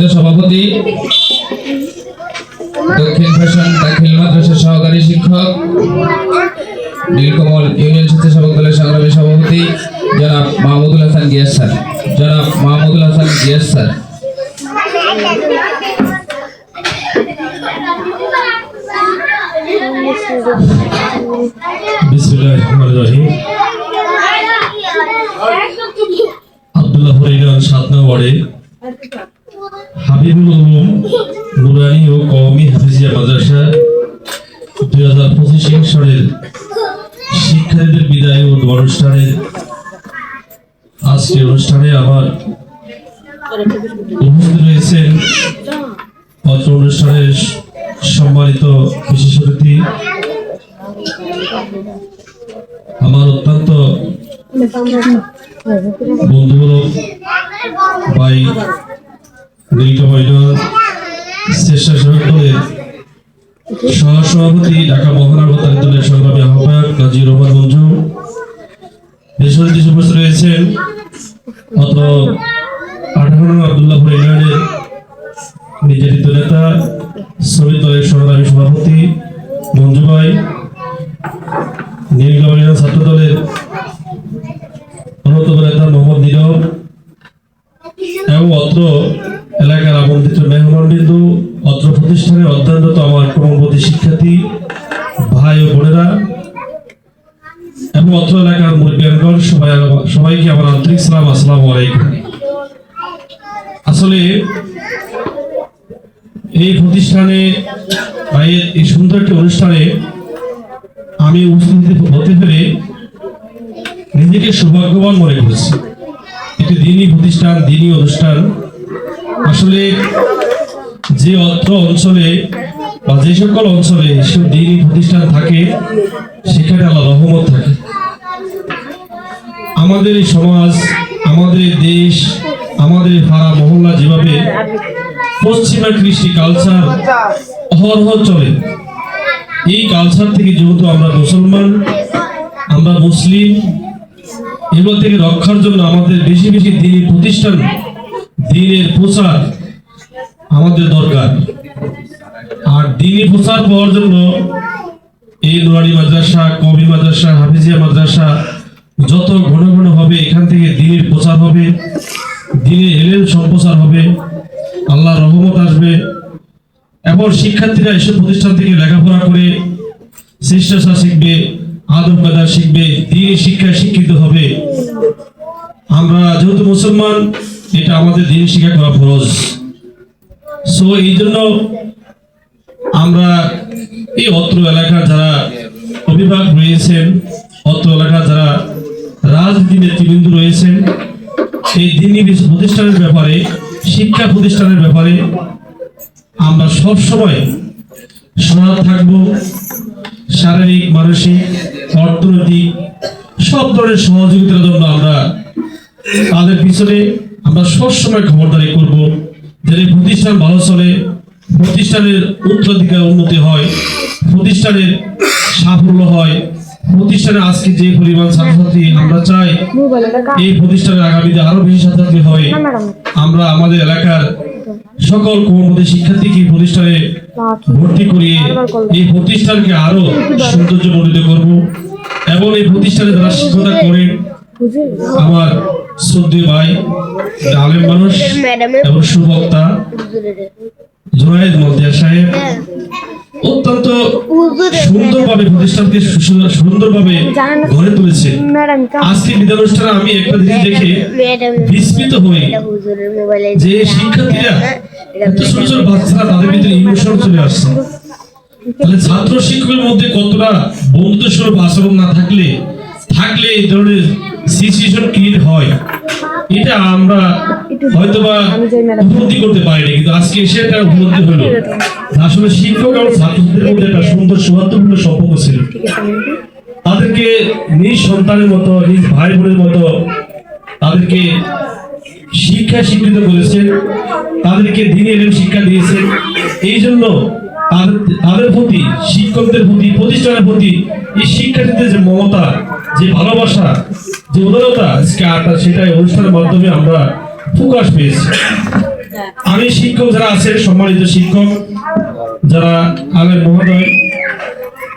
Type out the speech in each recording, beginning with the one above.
সম্মানিত সভাপতি, দক্ষিণ ফ্যাশন দাখিল মাদ্রাসা সহকারী শিক্ষক, নীলকমল ইউনিয়ন স্বেচ্ছাসেবক দলের সংগ্রামী সভাপতি, জনাব মাহমুদুল হাসান গিয়াস স্যার। জনাব মাহমুদুল হাসান গিয়াস স্যার। আব্দুল্লাহ সাত নং নুরানি ও কওমি হাফিজিয়া মাদ্রাসা দুই হাজার পঁচিশ সালের শিক্ষার্থীদের বিদায় ও অনুষ্ঠানের আজকের অনুষ্ঠানে আমার উপস্থিত রয়েছেন অত্র অনুষ্ঠানের সম্মানিত বিশেষ অতিথি। আমার অত্যন্ত বন্ধুগুলো, ভাই নীলকমল স্বেচ্ছাসেবক দলের সহসভাপতি ঢাকা মহানগর দলের সংগ্রামী আহ্বায়ক গাজী রহমান মঞ্জু দেশের দেশে উপস্থিত রয়েছেন, অত আঠারো আবদুল্লাহ ইউনিয়নের নির্যাতিত নেতা, শ্রমিক দলের সংগ্রামী সভাপতি মঞ্জু ভাই নীলগাঁও ছাত্র দলের অন্যতম নেতা মোহাম্মদ নীরব এবং অত্র এলাকার আমন্ত্রিত মেহমান বিন্দু অত্র প্রতিষ্ঠানের অধ্যয়নরত আমার ক্রমবর্তী শিক্ষার্থী, ভাই ও বোনেরা, এবং অত্র এলাকার মুরব্বিয়ানগণ সবাই সবাইকে আমার আন্তরিক সালাম, আসসালামু আলাইকুম। আসলে এই প্রতিষ্ঠানে এই সুন্দর একটি অনুষ্ঠানে আমি উপস্থিত হতে পেরে নিজেকে সৌভাগ্যবান মনে করছি। একটি দিনই প্রতিষ্ঠান, দিনই অনুষ্ঠান আসলে যে অত্র অঞ্চলে বা যে সকল অঞ্চলে এসব দিনই প্রতিষ্ঠান থাকে, সেখানে আল্লাহ রহমত থাকে। আমাদের এই সমাজ, আমাদের দেশ, আমাদের ভাড়া মহল্লা যেভাবে পশ্চিমা কৃষ্টি কালচার অহরহ চলে, এই কালচার থেকে যেহেতু আমরা মুসলমান, আমরা মুসলিম এগুলো থেকে রক্ষার জন্য আমাদের বেশি বেশি দিনের প্রতিষ্ঠান দিনের প্রচার আমাদের দরকার। আর দিনের প্রচার পাওয়ার জন্য এই নোয়ারি মাদ্রাসা, কবি মাদ্রাসা, হাফিজিয়া মাদ্রাসা যত ঘন ঘন হবে, এখান থেকে দিনের প্রচার হবে, দিনের এলেন সম্প্রচার হবে আল্লাহ রহমত আসবে। এবং শিক্ষার্থীরা এসব প্রতিষ্ঠান থেকে লেখাপড়া করে শিষ্টাচার শিখবে, আদব কাদা শিখবে, দিনের শিক্ষায় শিক্ষিত হবে। আমরা যেহেতু মুসলমান এটা আমাদের দিন শিক্ষা করা ফরজ। সো এই জন্য আমরা এই অত্র এলাকার যারা অভিভাবক রয়েছেন, অত্র এলাকার যারা রাজনীতি নেতৃবৃন্দ রয়েছেন, এই দিনী প্রতিষ্ঠানের ব্যাপারে, শিক্ষা প্রতিষ্ঠানের ব্যাপারে আমরা সব সময় সজাগ থাকব, শারীরিক, মানসিক, অর্থনৈতিক, সব ধরনের সহযোগিতার জন্য আমরা তাদের পিছনে আমরা সবসময় খবরদারি করব যাতে প্রতিষ্ঠান ভালো চলে, প্রতিষ্ঠানের উত্তরাধিকার উন্নতি হয়, প্রতিষ্ঠানের সাফল্য হয় প্রতিষ্ঠানে আজকে যে পরিমাণ ছাত্রছাত্রী আমরা চাই, এই প্রতিষ্ঠানের আগামীতে আরও বেশি ছাত্রছাত্রী হয়। আমরা আমাদের এলাকার সকল কর্মী শিক্ষার্থীকে প্রতিষ্ঠানে ভর্তি করিয়ে এই প্রতিষ্ঠানকে আরও সৌন্দর্য সৌন্দর্যমণ্ডিত করব এবং এই প্রতিষ্ঠানে যারা শিক্ষকতা করেন আমার শ্রদ্ধেয় ভাই আলেম মানুষ এবং সুবক্তা জুনায়েদ মলদিয়া সাহেব। অত্যন্ত সুন্দরভাবে প্রতিষ্ঠানকে সুন্দরভাবে গড়ে তুলেছে। আজকে বিদ্যানুষ্ঠানে আমি একটা জিনিস দেখে বিস্মিত হই। যে শিক্ষার্থীরা এত ছোট ছোট বাচ্চারা তাদের ভিতরে ইমোশন চলে আসছে। তাহলে ছাত্র শিক্ষকের মধ্যে কতটা বন্ধুত্ব স্বরূপ আচরণ না থাকলে থাকলে এই ধরনের সিচুয়েশন ক্রিয়েট হয়। এটা আমরা হয়তোবা উপলব্ধি করতে পারিনি, কিন্তু আজকে এসে উপলব্ধি হলো। আসলে শিক্ষক ছাত্রদের মধ্যে একটা সুন্দর সৌহার্দ্যপূর্ণ সম্পর্ক ছিল। তাদেরকে নিজ সন্তানের মতো, নিজ ভাই বোনের মতো তাদেরকে শিক্ষা শিক্ষিত করেছেন, তাদেরকে দিনে এলেন শিক্ষা দিয়েছেন। এই জন্য তাদের প্রতি, শিক্ষকদের প্রতি, প্রতিষ্ঠানের প্রতি এই শিক্ষার্থীদের যে মমতা যে ভালোবাসা, যে উদারতা, আজকে আটা সেটাই অনুষ্ঠানের মাধ্যমে আমরা প্রকাশ পেয়েছি। আমি শিক্ষক যারা আছেন, সম্মানিত শিক্ষক যারা আলের মহোদয়,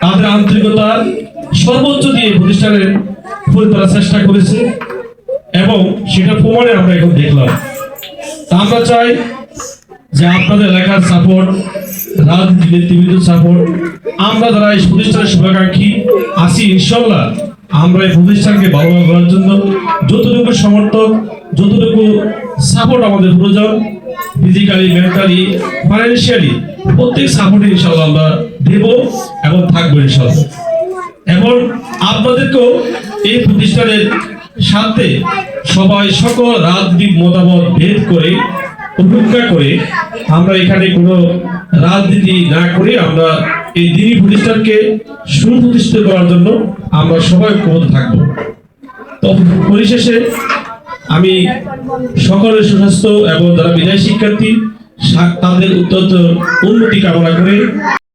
তাদের আন্তরিকতা সর্বোচ্চ দিয়ে প্রতিষ্ঠানের ফুল তোলার চেষ্টা করেছে এবং সেটা প্রমাণে আমরা এখন দেখলাম। তা আমরা চাই যে আপনাদের এলাকার সাপোর্ট রাজনীতি নেতৃবৃন্দ সাপোর্ট আমরা যারা এই প্রতিষ্ঠানের শুভাকাঙ্ক্ষী আছি ইনশাল্লাহ আমরা এই প্রতিষ্ঠানকে ভালোভাবে করার জন্য যতটুকু সমর্থক, যতটুকু সাপোর্ট আমাদের প্রয়োজন ফিজিক্যালি মেন্টালি ফাইন্যান্সিয়ালি প্রত্যেক সাপোর্ট ইনশাল্লাহ আমরা দেব এবং থাকব ইনশাল্লাহ এবং আপনাদেরকেও এই প্রতিষ্ঠানের সাথে সবাই সকল রাজনৈতিক মতামত ভেদ করে উপেক্ষা করে আমরা এখানে কোনো রাজনীতি না করে আমরা এই দিনী প্রতিষ্ঠানকে সুপ্রতিষ্ঠিত করার জন্য আমরা সবাই ঐক্যবদ্ধ থাকব। তো পরিশেষে আমি সকলের সুস্বাস্থ্য এবং যারা বিদায় শিক্ষার্থী তাদের অত্যন্ত উন্নতি কামনা করে